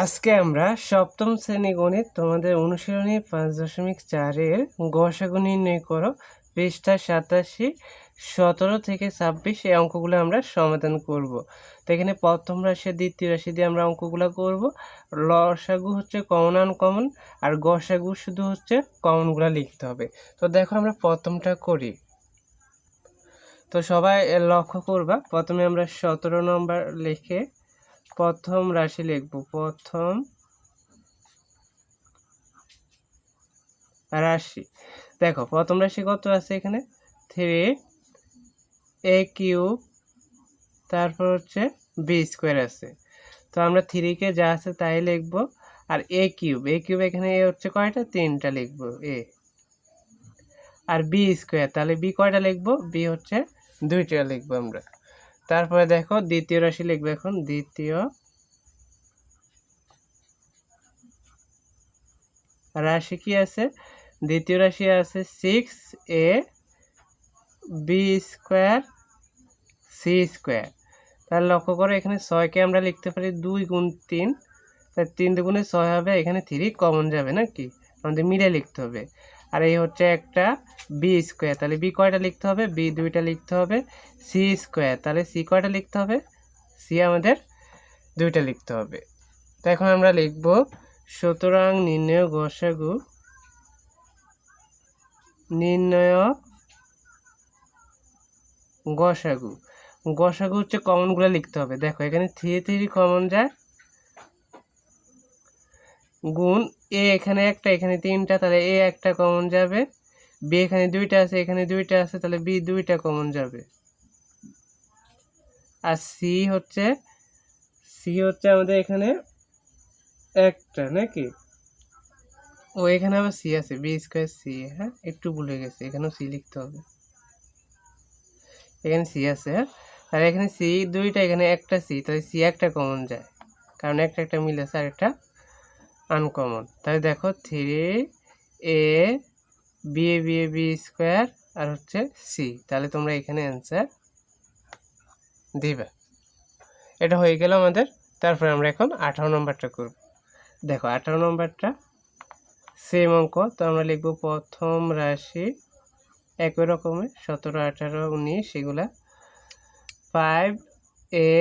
আজকে আমরা সপ্তম শ্রেণি গণিত তোমাদের অনুশীলনী পাঁচ দশমিক চারের গসাগু নির্ণয় করো। পৃষ্ঠা সাতাশি, সতেরো থেকে ছাব্বিশ এই অঙ্কগুলো আমরা সমাধান করব। তো এখানে প্রথম রাশি, দ্বিতীয় রাশি দিয়ে আমরা অঙ্কগুলো করব। লসাগু হচ্ছে কমন আনকমন আর গসাগু শুধু হচ্ছে কমনগুলো লিখতে হবে। তো দেখো আমরা প্রথমটা করি। তো সবাই লক্ষ্য করবা, প্রথমে আমরা সতেরো নম্বর লিখে প্রথম রাশি লিখব। প্রথম রাশি। দেখো, প্রথম রাশি কত আছে এখানে? থ্রি এ কিউব তারপর হচ্ছে বি স্কোয়ার আছে। তো আমরা থ্রিকে যা আছে তাই লিখব। আর এ কিউব এ কিউব এখানে এ হচ্ছে কয়টা? তিনটা লিখব এ আর বি স্কোয়ার তাহলে বি কয়টা লিখব? বি হচ্ছে দুইটা লিখব আমরা। তারপরে দেখো দ্বিতীয় রাশি লিখবে এখন, দ্বিতীয় রাশি কি আছে? দ্বিতীয় রাশি আছে six A B square C square তাহলে লক্ষ্য করো, এখানে ছয়কে আমরা লিখতে পারি দুই গুণ তিন। তাই তিন দুগুণে ছয় হবে, এখানে থ্রি কমন যাবে নাকি? আমাদের মিলে লিখতে হবে। আর এই হচ্ছে একটা বি স্কোয়ার। তাহলে বি কয়টা লিখতে হবে? বি দুইটা লিখতে হবে। C square. তাহলে সি কয়টা লিখতে হবে? সি আমাদের দুইটা লিখতে হবে। তো এখন আমরা লিখব, সুতরাং নির্ণয় গসাগু নির্ণয় গসাগু। গসাগু হচ্ছে কমনগুলো লিখতে হবে। দেখো এখানে থ্রি থ্রি কমন যায় গুণ এ এখানে একটা, এখানে তিনটা, তাহলে এ একটা কমন যাবে। বি এখানে দুইটা আছে, এখানে দুইটা আছে, তাহলে বি দুইটা কমন যাবে। আর সি হচ্ছে সি হচ্ছে আমাদের এখানে একটা, নাকি? ও, এখানে আবার সি আছে বি স্কোয়ার সি হ্যাঁ? একটু ভুলে গেছে, এখানেও সি লিখতে হবে। এখানে সি আছে হ্যাঁ? আর এখানে সি দুইটা, এখানে একটা সি তাহলে সি একটা কমন যায়। কারণ একটা একটা মিল আছে, আর একটা আনকমন তাহলে দেখো three A B A B A B square আর হচ্ছে সি তাহলে তোমরা এখানে অ্যান্সার দিবে। এটা হয়ে গেল আমাদের, তারপরে আমরা এখন আঠারো নম্বরটা করব। দেখো, আঠারো নম্বরটা সেম অঙ্ক, তো আমরা লিখব প্রথম রাশি একই রকমের, সতেরো, আঠারো, উনিশ, এগুলা। Five A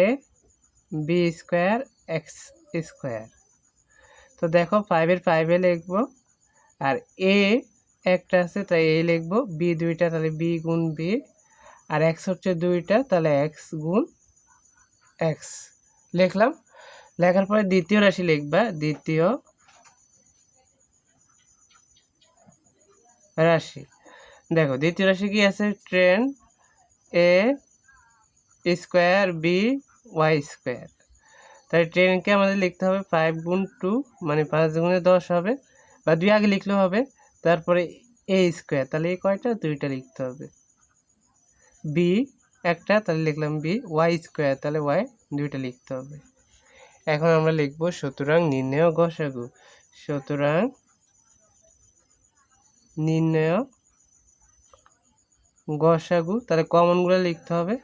B square X square তো দেখো ফাইভের ফাইভে লিখব। আর এ একটা আছে, তাই এ লিখব। বি দুইটা, তাহলে বি গুণ বি আর এক্স হচ্ছে দুইটা, তাহলে এক্স গুণ এক্স লিখলাম। লেখার পরে দ্বিতীয় রাশি লিখবা। দ্বিতীয় রাশি। দেখো, দ্বিতীয় রাশি কি আছে? Train A square B Y square তাই ট্রেনকে আমাদের লিখতে হবে ফাইভ গুণ টু মানে পাঁচ গুণে দশ হবে, বা দুই আগে লিখলেও হবে, তারপরে এ স্কোয়ার তাহলে এই কয়টা? দুইটা লিখতে হবে। বি একটা, তাহলে লিখলাম বি ওয়াই স্কোয়ার তাহলে ওয়াই দুইটা লিখতে হবে। এখন আমরা লিখব সুতরাং নির্ণয় গসাগু সুতরাং নির্ণয় গসাগু তাহলে কমনগুলো লিখতে হবে।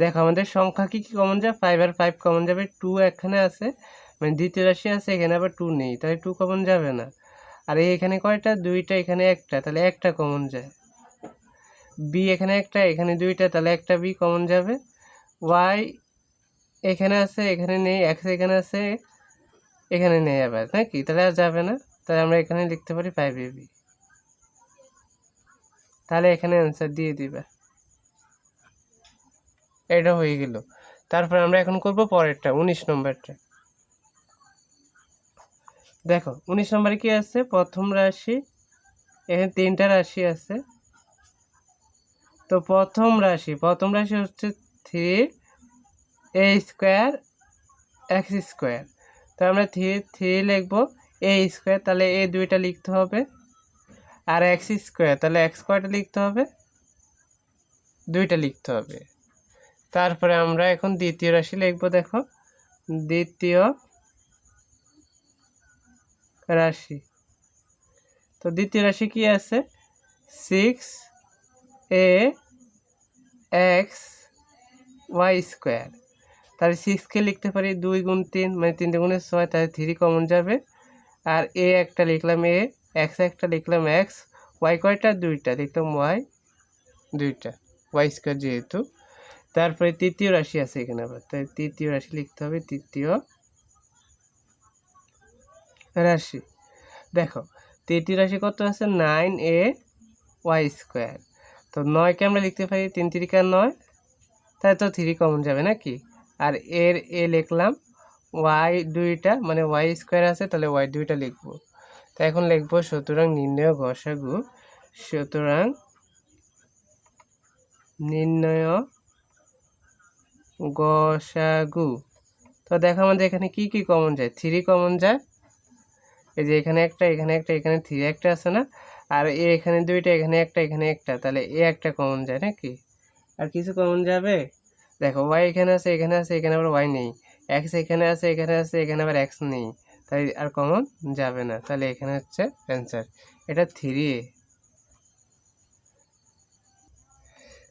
দেখো, আমাদের সংখ্যা কি কি কমন যায় ফাইভ আর ফাইভ কমন যাবে। টু এখানে আছে মানে দ্বিতীয় রাশি আছে, এখানে আবার টু নেই। তাহলে টু কমন যাবে না। আর এখানে কয়টা? দুইটা, এখানে একটা। তাহলে একটা কমন যায়। বি এখানে একটা, এখানে দুইটা। তাহলে একটা বি কমন যাবে। ওয়াই এখানে আছে, এখানে নেই। এক্স এখানে আছে, এখানে নেই আবার নাকি তাহলে আর যাবে না। তাহলে আমরা এখানে লিখতে পারি ফাইভ এ বি তাহলে এখানে অ্যান্সার দিয়ে দিবে। এটা হয়ে গেল। তারপর আমরা এখন করব পরেরটা, উনিশ নম্বরটা। দেখো, উনিশ নম্বরে কি আছে? প্রথম রাশি, এখানে তিনটা রাশি আছে। তো প্রথম রাশি প্রথম রাশি হচ্ছে three A square, X square. তো আমরা থ্রি থ্রি লিখব, এ স্কোয়ার, তাহলে এ দুইটা লিখতে হবে। আর এক্স স্কোয়ার, তাহলে এক্স স্কোয়ারটা লিখতে হবে। দুইটা লিখতে হবে। তারপরে আমরা এখন দ্বিতীয় রাশি লিখব, দেখো। দ্বিতীয় রাশি। তো দ্বিতীয় রাশি কি আছে? Six A X Y square তাহলে সিক্সকে লিখতে পারি দুই গুণ তিন মানে তিনটে গুণে ছয়, তাহলে থ্রি কমন যাবে। আর এ একটা লিখলাম এ এক্স একটা লিখলাম এক্স ওয়াই কয়টা? দুইটা, লিখলাম ওয়াই দুইটা ওয়াই স্কোয়ার যেহেতু। তারপরে তৃতীয় রাশি আছে এখানে আবার। তাই তৃতীয় রাশি লিখতে হবে, তৃতীয় রাশি। দেখো, তৃতীয় রাশি কত আছে? Nine A Y square. তো নয়কে আমরা লিখতে পারি তিন তিরিকা নয়, তাহলে তো থ্রি কমন যাবে নাকি? আর এর এ লিখলাম, ওয়াই দুইটা মানে ওয়াই স্কোয়ার আছে, তাহলে ওয়াই দুইটা লিখব। তো এখন লিখব, সুতরাং নির্ণয় গসাগু সুতরাং নির্ণয় গসাগু। তো দেখো আমাদের এখানে কি কি কমন যায়? থ্রি কমন যায়। এই যে এখানে একটা এখানে একটা, এখানে থ্রি একটা আছে না? আর এ এখানে দুইটা, এখানে একটা এখানে একটা, তাহলে এ একটা কমন যায় নাকি? আর কিছু কমন যাবে? দেখো ওয়াই এখানে আছে এখানে আছে, এখানে আবার ওয়াই নেই। এক্স এখানে আছে এখানে আছে, এখানে আবার এক্স নেই। তাই আর কমন যাবে না। তাহলে এখানে হচ্ছে অ্যান্সার এটা থ্রি এ।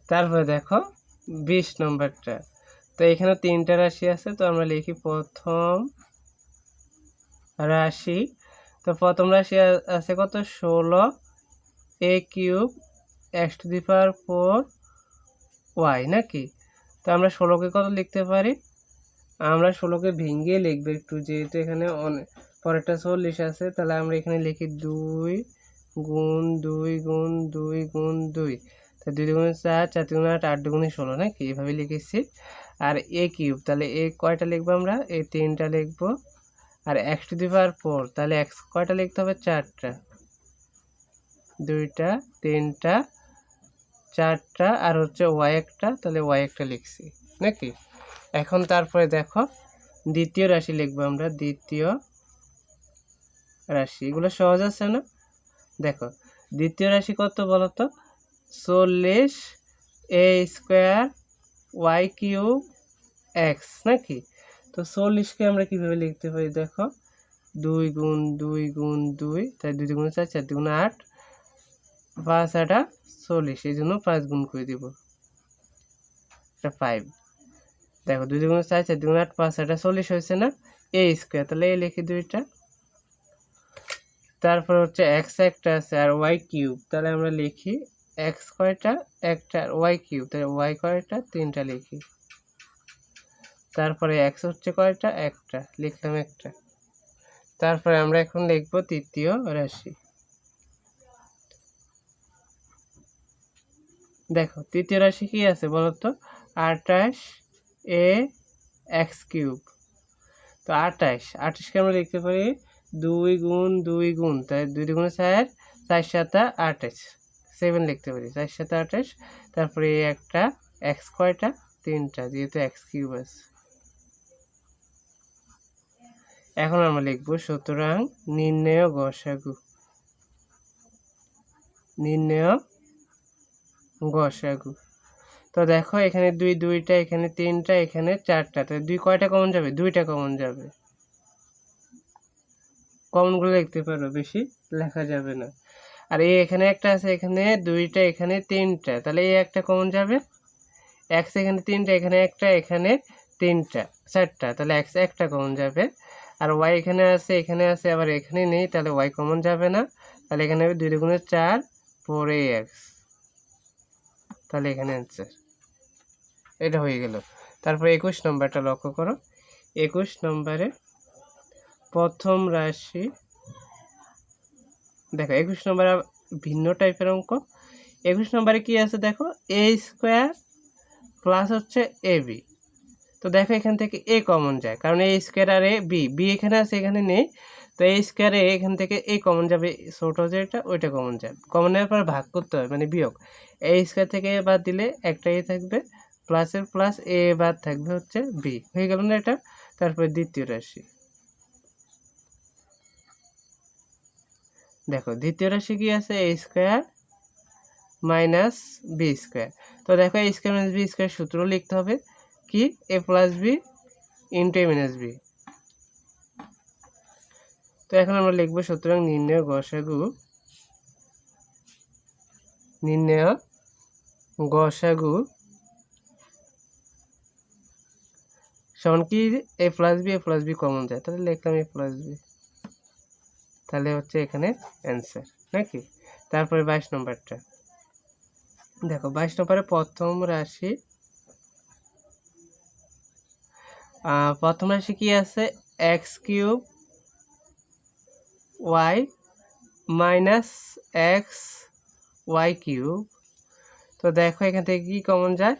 তারপরে দেখো, বিশ নম্বরটা। তো এখানে তিনটা রাশি আছে, তো আমরা লিখি প্রথম রাশি। তো প্রথম রাশি আছে কত? ষোলো, A cube, X to the power four, Y, নাকি? তো আমরা ষোলোকে কত লিখতে পারি? আমরা ষোলোকে ভেঙে লিখব একটু, যেহেতু এখানে অনেক পরেরটা চল্লিশ আছে, তাহলে আমরা এখানে লিখি দুই গুণ দুই গুণ দুই গুণ দুই। তা দুই দুগুণে চার চার দুগুণে আট আট দুগুণে ষোলো, নাকি? এভাবে লিখেছি। আর এ কিউব তাহলে এ কয়টা লিখব আমরা? এ তিনটা লিখব। আর X to the power four তাহলে এক্স কয়টা লিখতে হবে? চারটা। দুইটা, তিনটা, চারটা, আর হচ্ছে ওয়াই একটা, তাহলে ওয়াই একটা লিখছি। নাকি? এখন তারপরে দেখো, দ্বিতীয় রাশি লিখব আমরা, দ্বিতীয় রাশি। এগুলো সহজ আছে না? দেখো, দ্বিতীয় রাশি কত বলো তো চল্লিশ A square Y cube X নাকি? তো চল্লিশকে আমরা কীভাবে লিখতে পারি? দেখো, দুই গুণ দুই গুণ দুই, তাই দুই গুণ চার চার দুগুণ আট, পাঁচ আটা চল্লিশ, এই জন্য পাঁচ গুণ করে দিব। এটা ফাইভ দেখো, দুই দুগুণ চার চার দুগুণ আট, পাঁচ আটা চল্লিশ হয়েছে না? এ স্কোয়ার তাহলে এই লিখি দুইটা। তারপর হচ্ছে এক্স একটা আছে, আর ওয়াই কিউব, তাহলে আমরা লিখি এক্স কয়টা? একটা ওয়াই কিউব তাহলে ওয়াই কয়টা? তিনটা লিখি। তারপরে এক্স হচ্ছে কয়টা? একটা। লিখলাম একটা। তারপরে আমরা এখন লিখব তৃতীয় রাশি। দেখো, তৃতীয় রাশি কি আছে বলো তো আটাশ এ এক্স কিউব তো আটাশ আটাশকে আমরা লিখতে পারি দুই গুণ দুই গুণ, তাই দুই দুগুণে চার চার সাতা আঠাশ। সেভেন লিখতে পারি। চার সাতা আঠাশ, তারপরে একটা এক্স কয়টা তিনটা, যেহেতু এক্স কিউব আছে। এখন আমরা লিখব সুতরাং নির্ণয় গসাগু। নির্ণয় গসাগু। তো দেখো এখানে দুই, দুইটা, এখানে তিনটা, এখানে চারটা। তো দুই কয়টা কমন যাবে? দুইটা কমন যাবে। কমনগুলো লিখতে পারো, বেশি লেখা যাবে না। আর এই এখানে একটা আছে, এখানে দুইটা, এখানে তিনটা। তাহলে এই একটা কমন যাবে। এক্স এখানে তিনটা, এখানে একটা, এখানে তিনটা, চারটা। তাহলে এক্স একটা কমন যাবে। আর ওয়াই এখানে আছে এখানে আছে, আবার এখানে নেই, তাহলে ওয়াই কমন যাবে না। তাহলে এখানে হবে দুই দুগুণে চার ফোর এক্স তাহলে এখানে অ্যান্সার এটা হয়ে গেল। তারপর একুশ নম্বরটা লক্ষ্য করো। একুশ নম্বরে প্রথম রাশি দেখো, একুশ নম্বরে ভিন্ন টাইপের অঙ্ক। একুশ নম্বরে কি আছে দেখো? এ স্কোয়ার প্লাস হচ্ছে এ বি তো দেখো, এখান থেকে এ কমন যায়, কারণ এ স্কোয়ার আর এ বি বি এখানে আছে, এখানে নেই। তো এই স্কোয়ারে এখান থেকে এ কমন যাবে, ছোটো যেটা, ওইটা কমন যাবে। কমনের পর ভাগ করতে হবে মানে বিয়োগ। এই স্কোয়ার থেকে এ বাদ দিলে একটা এ থাকবে প্লাসের প্লাস এ বাদ থাকবে হচ্ছে বি হয়ে গেল না এটা? তারপরে দ্বিতীয় রাশি। দেখো, দ্বিতীয় রাশি কি আছে? A square minus B square তো দেখো A square minus B square সূত্র লিখতে হবে কি? A plus B into A minus B তো এখন আমরা লিখব সুতরাং নির্ণয় গসাগু নির্ণয় গসাগু সমান কি? A plus B A plus B common যায়। তাহলে লিখলাম এ প্লাস বি তাহলে হচ্ছে এখানে অ্যান্সার নাকি? তারপরে বাইশ নম্বরটা। দেখো, বাইশ নম্বরে প্রথম রাশি প্রথম রাশি কি আছে? X cube Y minus X Y cube. তো দেখো, এখান থেকে কি কমন যায়?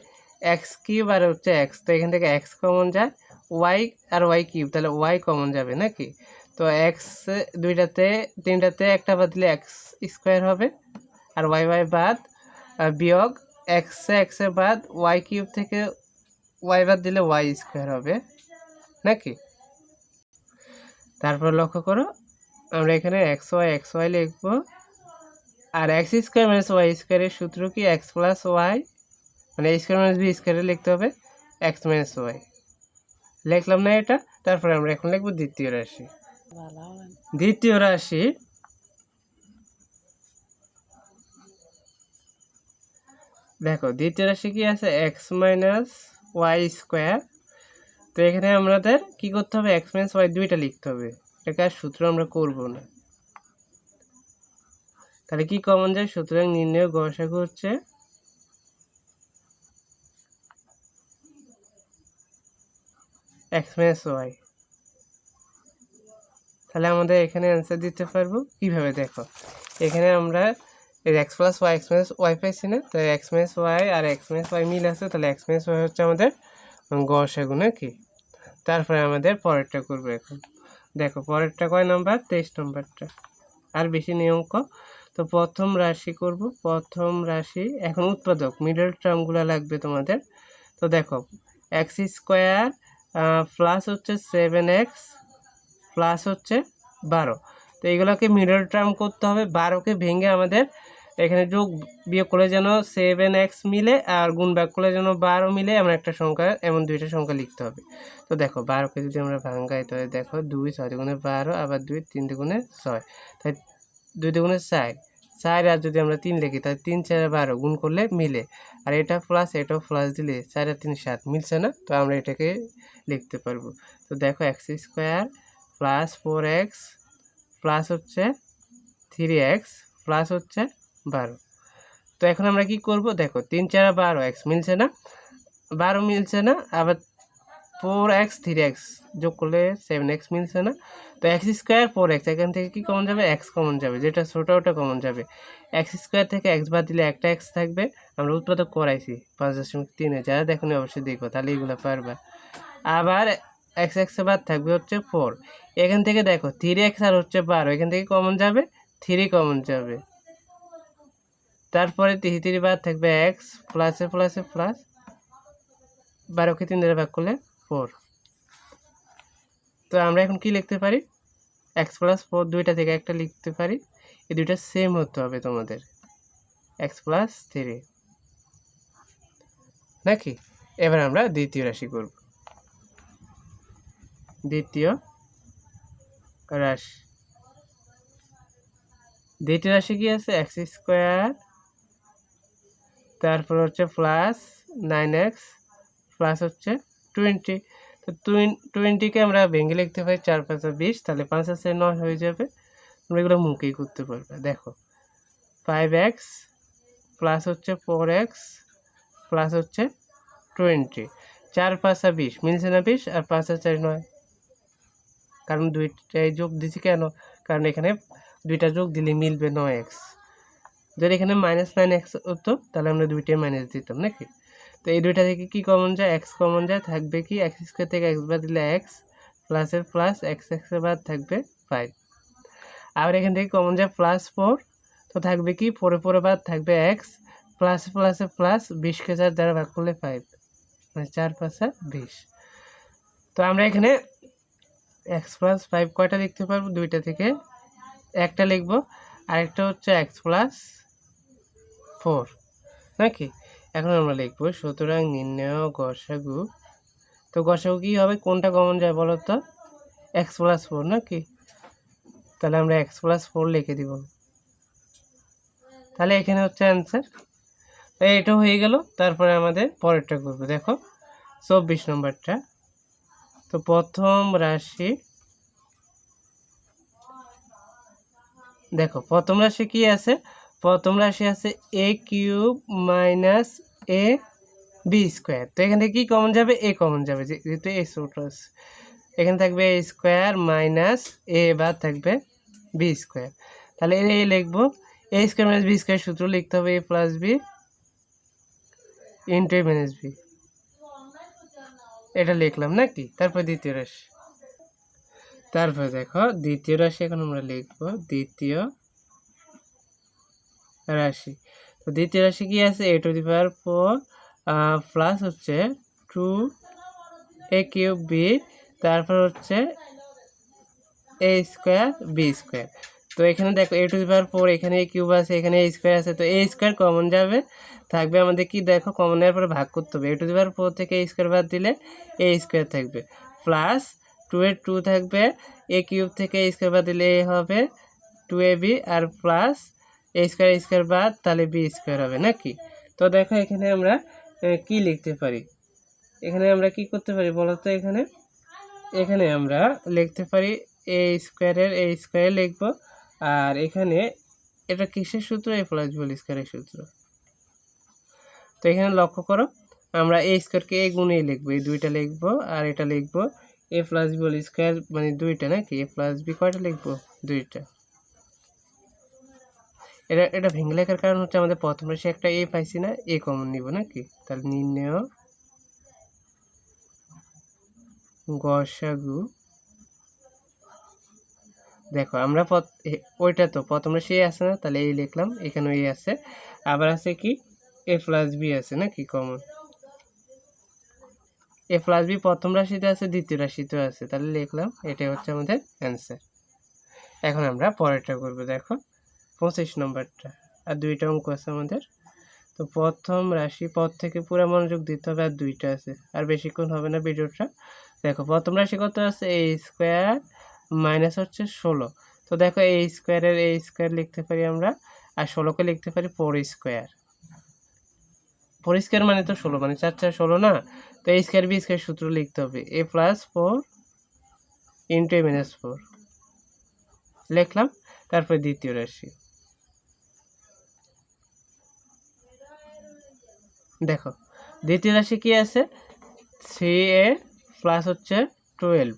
এক্স কিউব আর হচ্ছে এক্স তো এখান থেকে এক্স কমন যায় ওয়াই আর ওয়াই কিউব। তাহলে ওয়াই কমন যাবে, নাকি? তো এক্স দুইটাতে, তিনটাতে একটা বাদ দিলে এক্স স্কোয়ার হবে। আর ওয়াই ওয়াই বাদ বিয়োগ এক্স এক্সে বাদ ওয়াই কিউব থেকে ওয়াই বাদ দিলে ওয়াই স্কোয়ার হবে। নাকি? তারপর লক্ষ্য করো, আমরা এখানে এক্স ওয়াই এক্স ওয়াই লিখব। আর এক্স স্কোয়ার মাইনাস ওয়াই স্কোয়ারের সূত্র কি? এক্স প্লাস ওয়াই মানে এ স্কোয়ার মাইনাস বি স্কোয়ারে লিখতে হবে এক্স মাইনাস ওয়াই লিখলাম না এটা, তারপরে আমরা এখন লিখব দ্বিতীয় রাশি। দ্বিতীয় রাশি। দেখো, দ্বিতীয় রাশি কি আছে? এক্স মাইনাস ওয়াই স্কোয়ার তো এখানে আমাদের কি করতে হবে? এক্স মাইনাস ওয়াই দুইটা লিখতে হবে। এটাকে আর সূত্র আমরা করব না। তাহলে কি কমন যায়? সুতরাং নির্ণয় গসাগু হচ্ছে এক্স মাইনাস ওয়াই তাহলে আমাদের এখানে অ্যান্সার দিতে পারব। কীভাবে দেখো? এখানে আমরা X plus Y X minus Y পাইছি না? তো এক্স মাইনাস ওয়াই আর এক্স মাইনাস ওয়াই মিল আছে, তাহলে এক্স মাইনাস ওয়াই হচ্ছে আমাদের গসাগু নাকি তারপরে আমাদের পরেরটা করব এখন। দেখো, পরেরটা কয় নাম্বার? তেইশ নম্বরটা। আর বেশি নিয়ম ক। তো প্রথম রাশি করব। প্রথম রাশি, এখন উৎপাদক মিডল টার্মগুলো লাগবে তোমাদের। তো দেখো এক্স স্কোয়ার প্লাস হচ্ছে সেভেন এক্স প্লাস হচ্ছে বারো। তো এইগুলোকে মিডল টার্ম করতে হবে। বারোকে ভেঙে আমাদের এখানে যোগ বিয়োগ করলে যেন সেভেন এক্স মিলে আর গুণ ভাগ করলে যেন বারো মিলে এমন একটা সংখ্যা, এমন দুইটা সংখ্যা লিখতে হবে। তো দেখো, বারোকে যদি আমরা ভাঙ্গাই তাহলে দেখো দুই ছয় দুগুণে বারো, আবার দুই তিন দুগুণে ছয়। তাই দুই দুগুণে চার চার আর যদি আমরা তিন লিখি, তাহলে তিন, চার বারো গুণ করলে মিলে। আর এটা প্লাস এটাও প্লাস দিলে চার আর তিন সাত মিলছে না, তো আমরা এটাকে লিখতে পারব। তো দেখো X square plus four X, plus হচ্ছে থ্রি এক্স, প্লাস হচ্ছে বারো। তো এখন আমরা কি করব? দেখো, তিন চার বারো এক্স, মিলছে না? বারো মিলছে না, আবার ফোর এক্স, থ্রি এক্স যোগ করলে সেভেন এক্স মিলছে না। তো এক্স স্কোয়ার ফোর এক্স, এখান থেকে কি কমন যাবে? এক্স কমন যাবে। যেটা ছোটো, ওটা কমন যাবে। এক্স স্কোয়ার থেকে এক্স বাদ দিলে একটা এক্স থাকবে। আমরা উৎপাদক করাইছি, পাঁচ দশমিক তিনে যারা দেখুন অবশ্যই দেখব, তাহলে এগুলো পারবা। আবার এক্স এক্স বাদ থাকবে হচ্ছে ফোর। এখান থেকে দেখো থ্রি এক্স আর হচ্ছে বারো। এখান থেকে কমন যাবে থ্রি কমন যাবে। তারপরে থ্রি থ্রি বার থাকবে এক্স প্লাসে প্লাসে প্লাস বারোকে তিন দ্বারা ভাগ করলে ফোর তো আমরা এখন কি লিখতে পারি? এক্স প্লাস ফোর দুইটা থেকে একটা লিখতে পারি। এই দুইটা সেম হতে হবে তোমাদের। এক্স প্লাস থ্রি নাকি? এবার আমরা দ্বিতীয় রাশি করব। দ্বিতীয় রাশি দ্বিতীয় রাশি কি আছে? এক্স স্কোয়ার তারপর হচ্ছে প্লাস নাইন এক্স প্লাস হচ্ছে টোয়েন্টি তো টোয়েন্টিকে আমরা ভেঙে লিখতে পারি চার পাঁচা বিশ, তাহলে পাঁচ আছে নয় হয়ে যাবে। আমরা এগুলো মুখেই করতে পারবে। দেখো ফাইভ এক্স প্লাস হচ্ছে ফোর এক্স প্লাস হচ্ছে টোয়েন্টি চার পাঁচা বিশ, মিলছে না বিশ, আর পাঁচ চার নয়। কারণ দুইটাই যোগ দিছি কেন? কারণ এখানে দুইটা যোগ দিলে মিলবে নয় এক্স যদি এখানে মাইনাস নাইন এক্স হতো, তাহলে আমরা দুইটাই মাইনাস দিতাম, নাকি? তো এই দুইটা থেকে কি কমন যায়? এক্স কমন যায়, থাকবে কি? এক্স স্কোয়ার থেকে এক্স বাদ দিলে এক্স প্লাসের প্লাস এক্স এক্সের বাদ থাকবে ফাইভ আবার এখান থেকে কমন যায় প্লাস ফোর তো থাকবে কি? পরে পরে বাদ থাকবে এক্স প্লাস প্লাসে প্লাস বিশকে চার দ্বারা ভাগ করলে ফাইভ মানে চার পাঁচা বিশ। তো আমরা এখানে এক্স প্লাস ফাইভ কয়টা লিখতে পারব? দুইটা থেকে একটা লিখব। আরেকটা হচ্ছে এক্স প্লাস ফোর নাকি? এখন আমরা লিখব, সুতরাং নির্ণয় গসাগু। তো গসাগু কী হবে? কোনটা কমন যায় বলো তো? এক্স প্লাস ফোর নাকি? তাহলে আমরা এক্স প্লাস ফোর লিখে দিব। তাহলে এখানে হচ্ছে অ্যান্সার এটা হয়ে গেল, তারপরে আমাদের পরেরটা করব, দেখো। চব্বিশ নম্বরটা। তো প্রথম রাশি, দেখো প্রথম রাশি কি আছে? প্রথম রাশি আছে A cube minus A B square. তো এখান থেকে কি কমন যাবে? এ কমন যাবে, যেহেতু এ ছোট এখানে থাকবে এ স্কোয়ার মাইনাস এ বা থাকবে বি স্কোয়ার। তাহলে এ লিখব A square minus B square সূত্র লিখতে হবে A plus B into A minus B এটা লিখলাম নাকি? তারপর দ্বিতীয় রাশি। তারপর দেখো, দ্বিতীয় রাশি এখন আমরা লিখব, দ্বিতীয় রাশি। তো দ্বিতীয় রাশি কি আছে? A to the power four plus হচ্ছে টু এ কিউব বি তারপর হচ্ছে এ স্কোয়ার বি স্কোয়ার তো এখানে দেখো এ টু দি পাওয়ার ফোর এখানে এ কিউব আছে, এখানে এ স্কোয়ার আছে। তো এ স্কোয়ার কমন যাবে থাকবে আমাদের কি দেখো কমন নেওয়ার পরে ভাগ করতে হবে। এ টু দি ফোর থেকে এ স্কোয়ার বাদ দিলে এ স্কোয়ার থাকবে। প্লাস টু এর টু থাকবে এ কিউব থেকে এ স্কোয়ার বাদ দিলে এ হবে টু এ বি আর প্লাস এ স্কোয়ার স্কোয়ার বাদ তাহলে বি স্কোয়ার হবে, নাকি? তো দেখো এখানে আমরা কি লিখতে পারি? এখানে আমরা কি করতে পারি বলো তো এখানে এখানে আমরা লিখতে পারি এ স্কোয়ারের এ স্কোয়ার লিখব। আর এখানে এটা কিসের সূত্র? এ প্লাস বল স্কোয়ারের সূত্র। তো এখানে লক্ষ্য করো, আমরা এ স্কোয়ারকে এ গুণেই লিখব, এই দুইটা লিখব আর এটা লিখব A plus B whole square মানে দুইটা নাকি? এ প্লাস বি কয়টা লিখব? দুইটা। এটা এটা ভেঙে লেখার কারণ হচ্ছে আমাদের প্রথম রাশি একটা এ পাইছি না এ কমন নিব নাকি? তাহলে নির্ণয় গসাগু। দেখো, আমরা ওইটা তো, প্রথম রাশি আছে না, তাহলে এই লিখলাম এখানে এই আছে। আবার আছে কি? এ প্লাস বি আছে নাকি কমন এ প্লাস বি প্রথম রাশিতে আছে, দ্বিতীয় রাশিতেও আছে। তাহলে লিখলাম, এটাই হচ্ছে আমাদের অ্যান্সার এখন আমরা পরেরটা করব, দেখো। পঁচিশ নম্বরটা, আর দুইটা অঙ্ক আছে আমাদের। তো প্রথম রাশি পদ থেকে পুরো মনোযোগ দিতে হবে, আর দুইটা আছে। আর বেশিক্ষণ হবে না ভিডিওটা। দেখো, প্রথম রাশি কত আছে? এ স্কোয়ার মাইনাস হচ্ছে ষোলো। তো দেখো এ স্কোয়ারের এ স্কোয়ার লিখতে পারি আমরা, আর ষোলোকে লিখতে পারি ফোর স্কোয়ার ফোর স্কোয়ার মানে তো ষোলো মানে চার চার ষোলো না? তো এ স্কোয়ার বি স্কোয়ার সূত্র লিখতে হবে। A plus four into A minus four লিখলাম, তারপরে দ্বিতীয় রাশি। দেখো, দ্বিতীয় রাশি কি আছে? থ্রি এ প্লাস হচ্ছে টুয়েলভ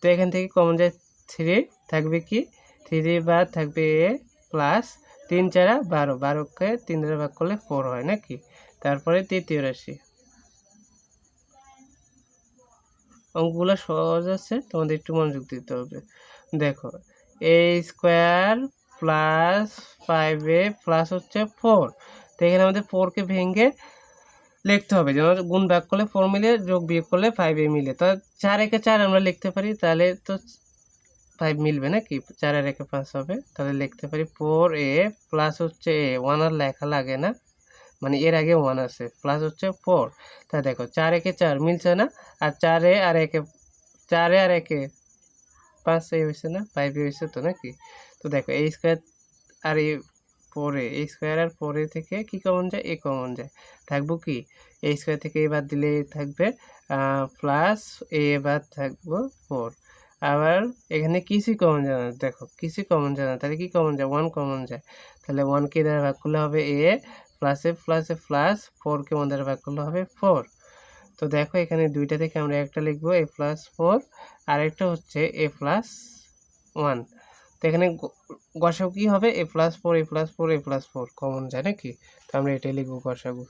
তো এখান থেকে কমন যায় থ্রি থাকবে কি? থ্রি বার থাকবে এ প্লাস তিন চারা বারো। বারোকে তিন দ্বারা ভাগ করলে ফোর হয়, নাকি? তারপরে তৃতীয় রাশি। অঙ্কগুলো সহজ আছে, তোমাদের একটু মনোযোগ দিতে হবে। দেখো A square plus five A plus হচ্ছে ফোর তো এখানে আমাদের ফোরকে ভেঙে লিখতে হবে। যেমন গুণ ভাগ করলে ফোর মিলে, যোগ বিয়োগ করলে ফাইভ এ মিলে। তো চার একে চার আমরা লিখতে পারি, তাহলে তো ফাইভ মিলবে নাকি? চার আর একে পাঁচ হবে, তাহলে লিখতে পারি ফোর এ প্লাস হচ্ছে এ ওয়ান আর লেখা লাগে না। মানে এর আগে ওয়ান আছে প্লাস হচ্ছে ফোর তা দেখো, চার একে চার মিলছে না, আর চারে আর একে, চারে আর একে পাঁচ এ হয়েছে না ফাইভ হয়েছে তো নাকি? তো দেখো এই স্কোয়ার আর এই পরে এই স্কোয়ার আর পরে থেকে কি কমন যায়? এ কমন যায়। থাকব কি? এই স্কোয়ার থেকে এ বাদ দিলে থাকবে প্লাস এ বাদ থাকব ফোর আবার এখানে কিছুই কমন যায় না? দেখো কিছুই কমন যায় না? তাহলে কি কমন যায়? ওয়ান কমন যায়। তাহলে ওয়ানকে দ্বারা ভাগ করলে হবে এ প্লাসে প্লাসে প্লাস ফোরকে ওয়ান ভাগ করলে হবে ফোর তো দেখো এখানে দুইটা থেকে আমরা একটা লিখব এ প্লাস ফোর আর একটা হচ্ছে এ প্লাস ওয়ান তো এখানে গসাগু কি হবে? A plus four A plus four A plus four common যায় নাকি? তো আমরা এটাই লিখব গসাগু।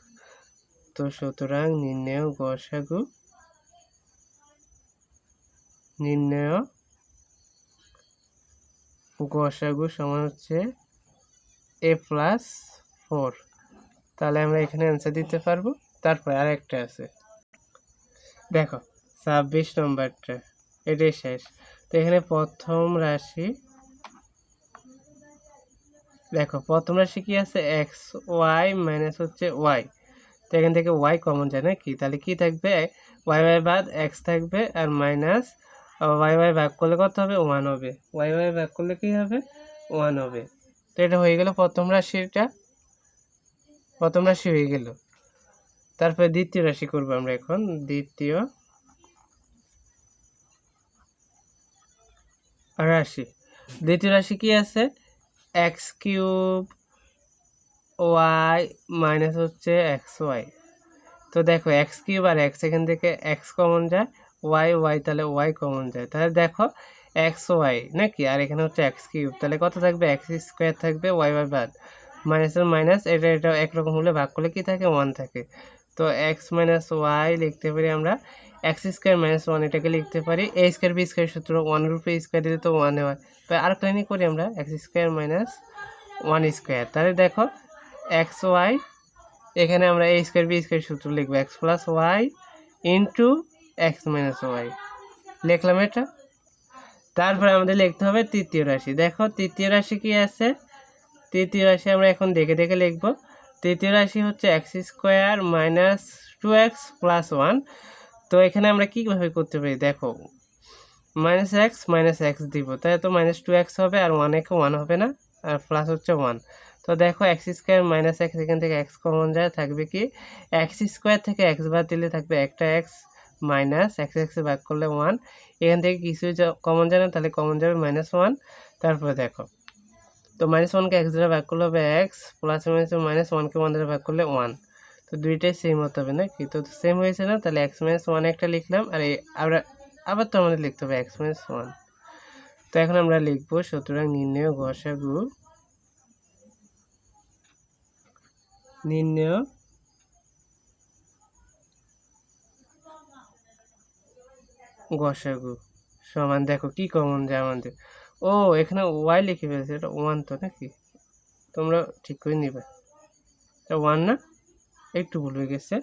তো সুতরাং নির্ণয় গসাগু নির্ণয় গসাগু সমান হচ্ছে এ প্লাস ফোর তাহলে আমরা এখানে অ্যান্সার দিতে পারব। তারপরে আর একটা আছে। দেখো, ছাব্বিশ নম্বরটা, এটাই শেষ। তো এখানে প্রথম রাশি, দেখো, প্রথম রাশি কি আছে? এক্স ওয়াই মাইনাস হচ্ছে ওয়াই তো এখান থেকে ওয়াই কমন যায় নাকি? তাহলে কি থাকবে? ওয়াই ওয়াই বাদ এক্স থাকবে আর মাইনাস ওয়াই ওয়াই ভাগ করলে কত হবে? ওয়ান হবে। ওয়াই ওয়াই ভাগ করলে কি হবে? ওয়ান হবে। তো এটা হয়ে গেল প্রথম রাশিটা। প্রথম রাশি হয়ে গেল। তারপরে দ্বিতীয় রাশি করব আমরা এখন। দ্বিতীয় রাশি। দ্বিতীয় রাশি কি আছে? এক্স কিউব ওয়াই মাইনাস হচ্ছে এক্স ওয়াই তো দেখো এক্স কিউব আর এক্স এখান থেকে এক্স কমন যায় ওয়াই ওয়াই তাহলে ওয়াই কমন যায়। তাহলে দেখো এক্স ওয়াই নাকি? আর এখানে হচ্ছে এক্স কিউব তাহলে কত থাকবে? এক্স স্কোয়ার থাকবে ওয়াই ওয়াই বাদ। মাইনাসের মাইনাস এটা এটা একরকম হলে ভাগ করলে কি থাকে? ওয়ান থাকে। তো এক্স মাইনাস ওয়াই লিখতে পারি আমরা এক্স স্কোয়ার মাইনাস ওয়ান এটাকে লিখতে পারি। এ স্কোয়ার বি স্কোয়ার সূত্র ওয়ান রুপে স্কোয়ার দিলে তো ওয়ান হয়। তো আর প্ল্যানিং করি আমরা X square minus one square তাহলে দেখো এক্স ওয়াই এখানে আমরা এ স্কোয়ার বি স্কোয়ার সূত্র লিখব। X plus Y into X minus Y লিখলাম এটা? তারপরে আমাদের লিখতে হবে তৃতীয় রাশি। দেখো, তৃতীয় রাশি কি আছে? তৃতীয় রাশি আমরা এখন দেখে দেখে লিখব। তৃতীয় রাশি হচ্ছে X square minus two X plus one তো এখানে আমরা কীভাবে করতে পারি? দেখো মাইনাস এক্স মাইনাস এক্স দিব। তাই তো মাইনাস টু এক্স হবে আর ওয়ান একে ওয়ান হবে না, আর প্লাস হচ্ছে ওয়ান তো দেখো এক্স স্কোয়ার মাইনাস এক্স এখান থেকে এক্স কমন যায়, থাকবে কি? এক্স স্কোয়ার থেকে এক্স বাদ দিলে থাকবে একটা এক্স মাইনাস এক্স এক্স ভাগ করলে ওয়ান এখান থেকে কিছু কমন যায় না, তাহলে কমন যাবে মাইনাস ওয়ান তারপরে দেখো তো মাইনাস ওয়ানকে এক্স দ্বারা ভাগ করলে হবে এক্স প্লাস মাইনাস মাইনাস ওয়ানকে ওয়ান দ্বারা ভাগ করলে ওয়ান তো দুইটাই সেম হতে হবে না কি তো সেম হয়েছে না, তাহলে এক্স মাইনাস ওয়ান একটা লিখলাম, আর আমরা আবার তো আমাদের লিখতে হবে এক্স মাইনাস ওয়ান তো এখন আমরা লিখব, সুতরাং নির্ণয় গসাগু নির্ণয় গসাগু সমান দেখো কি কমন যায় আমাদের। ও, এখানে ওয়াই লিখে ফেলছে, এটা ওয়ান তো নাকি? তোমরা ঠিক করে নিবে। এটা ওয়ান না? একটু ভুল হয়ে গেছে।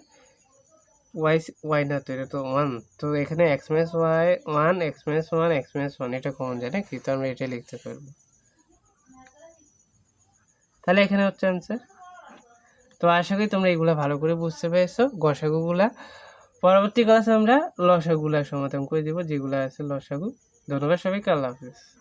ওয়াই ওয়াই না তো, এটা তো ওয়ান তো এখানে X minus Y one X minus one X minus one এটা কমন যায় নাকি? তো আমরা এটাই লিখতে পারব। তাহলে এখানে হচ্ছে আনসার তো আশা করি তোমরা এগুলো ভালো করে বুঝতে পেরেছ। গসাগুগুলা। পরবর্তী ক্লাসে আমরা লসাগুলা সমাধান করে দেবো, যেগুলো আছে লসাগু। ধন্যবাদ সবাইকে, আল্লাহ হাফিজ।